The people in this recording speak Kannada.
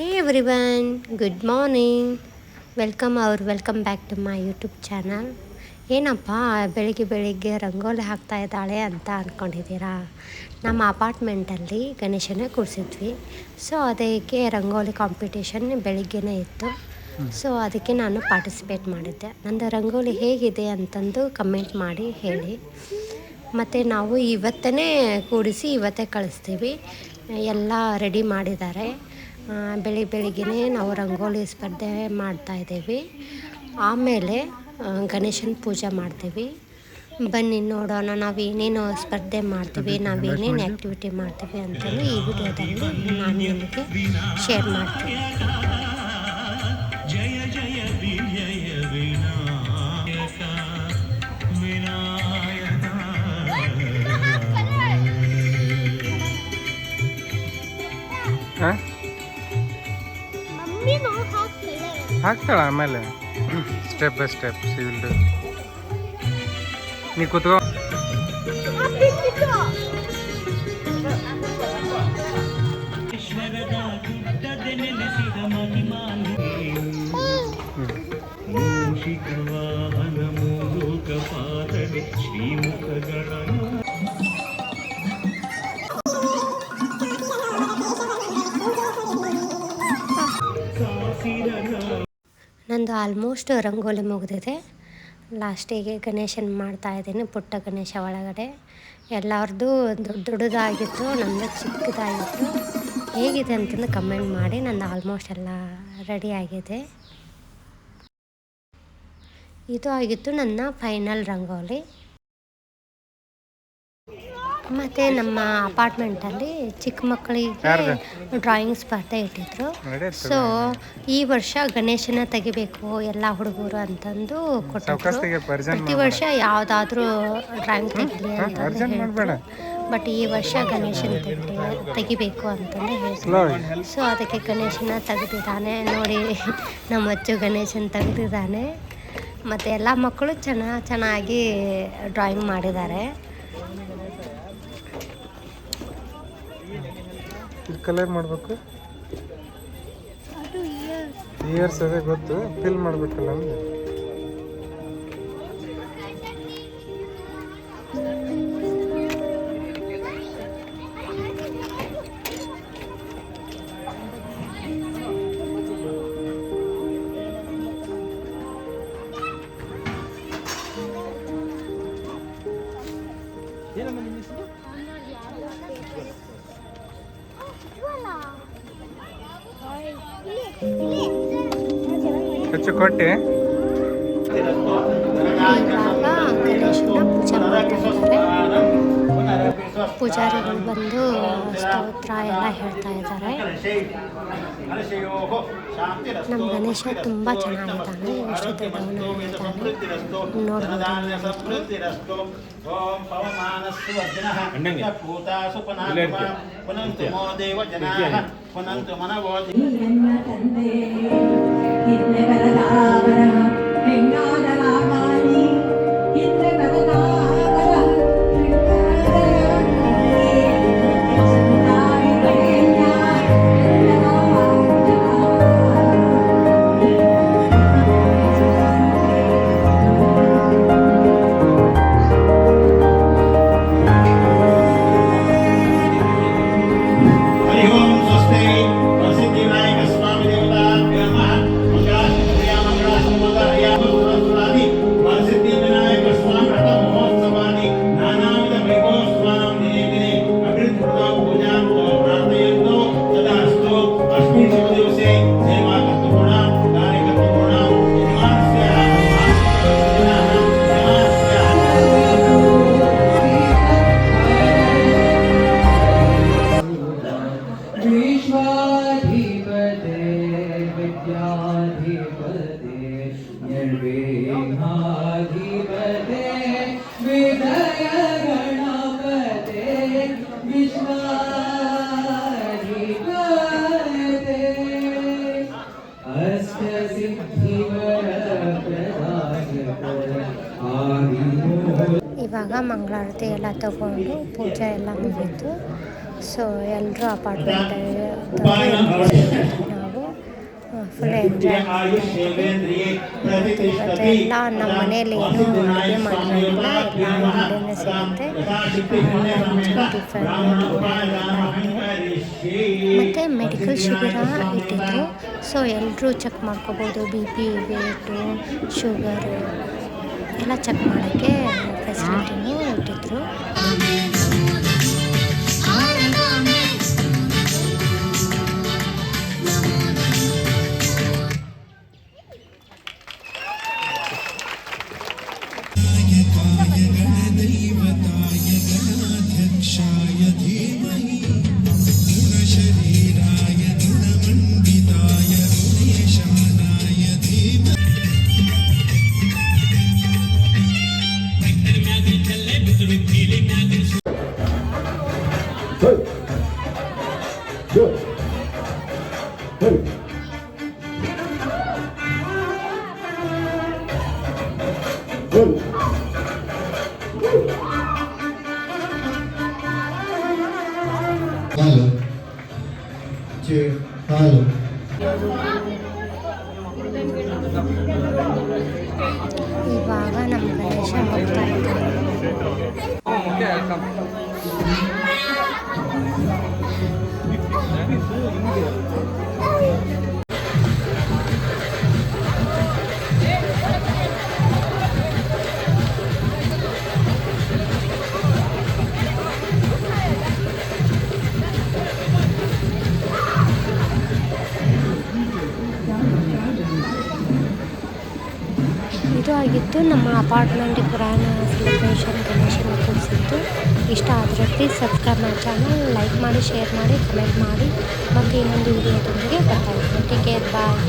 Hey every good morning welcome ಅವ್ರು welcome back to my YouTube channel ಏನಪ್ಪ, ಬೆಳಿಗ್ಗೆ ಬೆಳಿಗ್ಗೆ ರಂಗೋಲಿ ಹಾಕ್ತಾ ಇದ್ದಾಳೆ ಅಂತ ಅಂದ್ಕೊಂಡಿದ್ದೀರಾ ನಮ್ಮ ಅಪಾರ್ಟ್ಮೆಂಟಲ್ಲಿ ಗಣೇಶನ ಕೂರಿಸಿದ್ವಿ. ಸೊ ಅದಕ್ಕೆ ರಂಗೋಲಿ ಕಾಂಪಿಟೇಷನ್ ಬೆಳಿಗ್ಗೆನೇ ಇತ್ತು. ಸೊ ಅದಕ್ಕೆ ನಾನು ಪಾರ್ಟಿಸಿಪೇಟ್ ಮಾಡಿದ್ದೆ. ನಂದು ರಂಗೋಲಿ ಹೇಗಿದೆ ಅಂತಂದು ಕಮೆಂಟ್ ಮಾಡಿ ಹೇಳಿ. ಮತ್ತು ನಾವು ಇವತ್ತೇ ಕೂಡಿಸಿ ಇವತ್ತೇ ಕಳಿಸ್ತೀವಿ. ಎಲ್ಲ ರೆಡಿ ಮಾಡಿದ್ದಾರೆ. ಆ, ಬೆಳಿಗ್ಗೆ ನಾವು ರಂಗೋಲಿ ಸ್ಪರ್ಧೆ ಮಾಡ್ತಾಯಿದ್ದೀವಿ ಆಮೇಲೆ ಗಣೇಶನ ಪೂಜೆ ಮಾಡ್ತೀವಿ. ಬನ್ನಿ ನೋಡೋಣ ನಾವು ಏನೇನು ಸ್ಪರ್ಧೆ ಮಾಡ್ತೀವಿ ನಾವು ಏನೇನು ಆ್ಯಕ್ಟಿವಿಟಿ ಮಾಡ್ತೀವಿ ಅಂತಂದು ಈ ವಿಡಿಯೋದಲ್ಲಿ ನಾನು ನಿಮಗೆ ಶೇರ್ ಮಾಡ್ತೀನಿ. ಹಾಕ್ತಾಳೆ ಹಾಕ್ತಾಳ ಆಮೇಲೆ? ಸ್ಟೆಪ್ ಬೈ ಸ್ಟೆಪ್ ಸಿವಿಲ್ ನೀ ಕೂತ್ಕೋ. ಈಶ್ವರದ ಗುಡ್ಡದ ನೆನೆಸಿದ ಮಹಿಮಾನಿ ನಂದು ಆಲ್ಮೋಸ್ಟ್ ರಂಗೋಲಿ ಮುಗಿದಿದೆ. ಲಾಸ್ಟಿಗೆ ಗಣೇಶನ ಮಾಡ್ತಾ ಇದ್ದೀನಿ, ಪುಟ್ಟ ಗಣೇಶ ಒಳಗಡೆ. ಎಲ್ಲರದ್ದು ದೊಡ್ಡ ದೊಡ್ಡದಾಗಿತ್ತು ನಮ್ಮದು ಚಿಕ್ಕದಾಗಿತ್ತು. ಹೇಗಿದೆ ಅಂತಂದು ಕಮೆಂಟ್ ಮಾಡಿ, ನಂದು ಆಲ್ಮೋಸ್ಟ್ ಎಲ್ಲ ರೆಡಿ ಆಗಿದೆ. ಇದು ಆಗಿತ್ತು ನನ್ನ ಫೈನಲ್ ರಂಗೋಲಿ. ಮತ್ತು ನಮ್ಮ ಅಪಾರ್ಟ್ಮೆಂಟಲ್ಲಿ ಚಿಕ್ಕ ಮಕ್ಕಳಿಗೆ ಡ್ರಾಯಿಂಗ್ ಸ್ಪರ್ಧೆ ಇಟ್ಟಿದ್ರು. ಸೊ ಈ ವರ್ಷ ಗಣೇಶನ ತೆಗಿಬೇಕು ಎಲ್ಲ ಹುಡುಗರು ಅಂತಂದು ಕೊಟ್ಟಿದ್ರು. ಪ್ರತಿ ವರ್ಷ ಯಾವುದಾದ್ರೂ ಡ್ರಾಯಿಂಗ್ ತೆಗಿಲಿ ಮಾಡ್ಬೇಡ. ಬಟ್ ಈ ವರ್ಷ ಗಣೇಶನ ತೆಗಿ ತೆಗಿಬೇಕು ಅಂತಂದು ಹೇಳ್ತಾರೆ. ಸೊ ಅದಕ್ಕೆ ಗಣೇಶನ ತೆಗೆದಿದ್ದಾನೆ. ನೋಡಿ ನಮ್ಮ ಅಜ್ಜು ಗಣೇಶನ ತೆಗೆದಿದ್ದಾನೆ. ಮತ್ತು ಎಲ್ಲ ಮಕ್ಕಳು ಚೆನ್ನಾಗಿ ಚೆನ್ನಾಗಿ ಡ್ರಾಯಿಂಗ್ ಮಾಡಿದ್ದಾರೆ. ಇದು ಕಲರ್ ಮಾಡಬೇಕು? ಇಯರ್ಸ್ ಅದೇ ಗೊತ್ತು. ಫಿಲ್ ಮಾಡಬೇಕಲ್ಲ ಅಂದ್ರೆ ಹೆಚ್ಚು ಕೊಟ್ಟೆ ಇವಾಗ ಗಣೇಶನ ಪೂಜೆ ಮಾಡ್ತಾ ಇದ್ದಾರೆ ಪೂಜಾರಿಗಳು ಬಂದು ಸ್ತೋತ್ರ ಎಲ್ಲ ಹೇಳ್ತಾ ಇದ್ದಾರೆ. ನಮ್ಮ ಗಣೇಶ ತುಂಬ ಚೆನ್ನಾಗಿದ್ದಾನೆ ಎಷ್ಟು ದೊಡ್ಡವನಾಗಿದ್ದಾನೆ ನೋಡ್ಬೋದು. ಪುನಂತು ಇವಾಗ ಮಂಗಳಾರತಿ ಎಲ್ಲ ತಗೊಂಡು ಪೂಜೆ ಎಲ್ಲ ಮುಗಿತು ಸೊ ಎಲ್ಲರೂ ಅಪಾರ್ಟ್ಮೆಂಟ್ ನಾವು ಫುಲ್ ಎಂಜಾಯ್ ಇವತ್ತೆಲ್ಲ ನಮ್ಮ ಮನೇಲಿ ಏನು ಅಡುಗೆ ಮಾಡಿರಲಿಲ್ಲ ಎಲ್ಲ ಹೊರಗಡೆನೇ ಸಿಗುತ್ತೆ ಮತ್ತು ಮೆಡಿಕಲ್ ಶಿಬಿರ ಇಟ್ಟಿದ್ರು ಸೊ ಎಲ್ಲರೂ ಚೆಕ್ ಮಾಡ್ಕೋಬೋದು ಬಿ ಪಿ ವೇಟು ಶುಗರು ಎಲ್ಲ ಚೆಕ್ ಮಾಡೋಕ್ಕೆ ಫೆಸಿಲಿಟಿನೂ ಇಟ್ಟಿದ್ರು. ಕಾಲು ಚೇ ಕಾಲು ಇವಾಗ ನಮ್ಮ ಗಣೇಶ ಹೋಗ್ತಾ ಇದ್ದಾನೆ ಇದು ಆಗಿತ್ತು ನಮ್ಮ ಅಪಾರ್ಟ್ಮೆಂಟ್ ಪ್ರಯಾಣ ಸೆಲೆಬ್ರೇಷನ್ ಗಣೇಶನ ಕೂರಿಸಿದ್ದು. ಇಷ್ಟ ಆದರೆ ಪ್ಲೀಸ್ ಸಬ್ಸ್ಕ್ರೈಬ್ ಮಾಡಿ ಚಾನಲ್ ಲೈಕ್ ಮಾಡಿ ಶೇರ್ ಮಾಡಿ ಕಮೆಂಟ್ ಮಾಡಿ. ಮತ್ತು ಇನ್ನೊಂದು ವಿಡಿಯೋದೊಂದಿಗೆ ಬರ್ತಾ ಇದ್ದೀನಿ. Take care bye